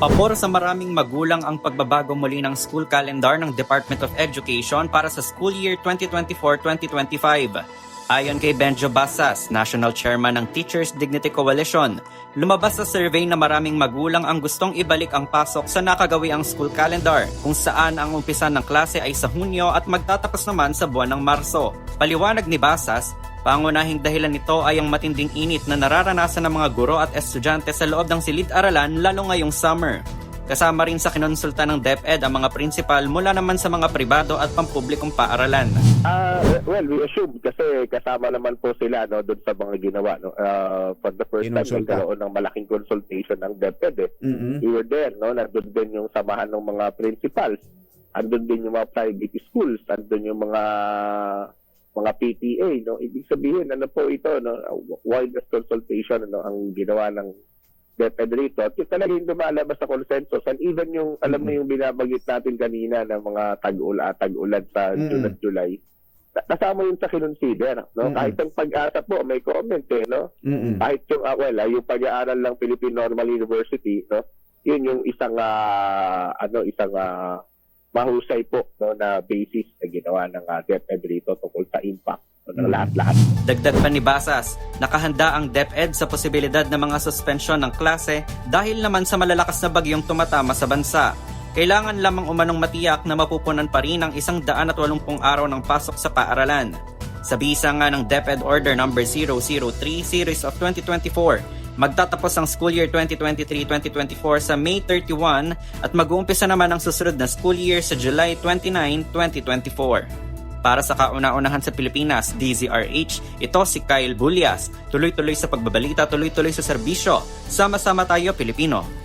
Pabor sa maraming magulang ang pagbabago muli ng school calendar ng Department of Education para sa school year 2024-2025. Ayon kay Benjo Basas, National Chairman ng Teachers Dignity Coalition, lumabas sa survey na maraming magulang ang gustong ibalik ang pasok sa nakagawiang school calendar kung saan ang umpisa ng klase ay sa Hunyo at magtatapos naman sa buwan ng Marso. Paliwanag ni Basas, pangunahing dahilan nito ay ang matinding init na nararanasan ng mga guro at estudyante sa loob ng silid-aralan lalo ngayong summer. Kasama rin sa kinonsulta ng DepEd ang mga principal mula naman sa mga pribado at pampublikong paaralan. Ah, well, we assume kasi kasama naman po sila no doon sa mga ginawa no. Ah, for the first time nagkaroon ng malaking consultation ng DepEd eh. mm We were there no, nandun din yung samahan ng mga principals. Andun din yung mga private schools, andun yung mga mga PTA no. Ibig sabihin ano po ito no, widest consultation no ang ginawa ng DepEd rito. At yung talagang lumalabas sa consensus and even yung alam mo yung binabagit natin kanina ng mga tag-ula tag-ulan sa Mm-mm. June at July. Kasama yun sa kinonsider, no? Mm-mm. Kahit ang pag-asa po, may comment eh, no? mm kahit yung ah, well, ah, yung pag-aaral ng Philippine Normal University no yun yung isang ah, ano isang ah, mahusay po no na basis na ginawa ng uh, DepEd rito tungkol sa impact no, ng lahat-lahat Dagdag pa ni Basas, nakahanda ang DepEd sa posibilidad ng mga suspensyon ng klase dahil naman sa malalakas na bagyong tumatama sa bansa. Kailangan lamang umanong matiyak na mapupunan pa rin ang isang daan at walumpung araw ng pasok sa paaralan. Sa bisa nga ng DepEd Order No. 003 Series of 2024, magtatapos ang school year 2023-2024 sa May 31 at mag-uumpisa naman ang susunod na school year sa July 29, 2024. Para sa kauna-unahan sa Pilipinas, DZRH, ito si Kyle Bulias. Tuloy-tuloy sa pagbabalita, tuloy-tuloy sa serbisyo. Sama-sama tayo, Pilipino.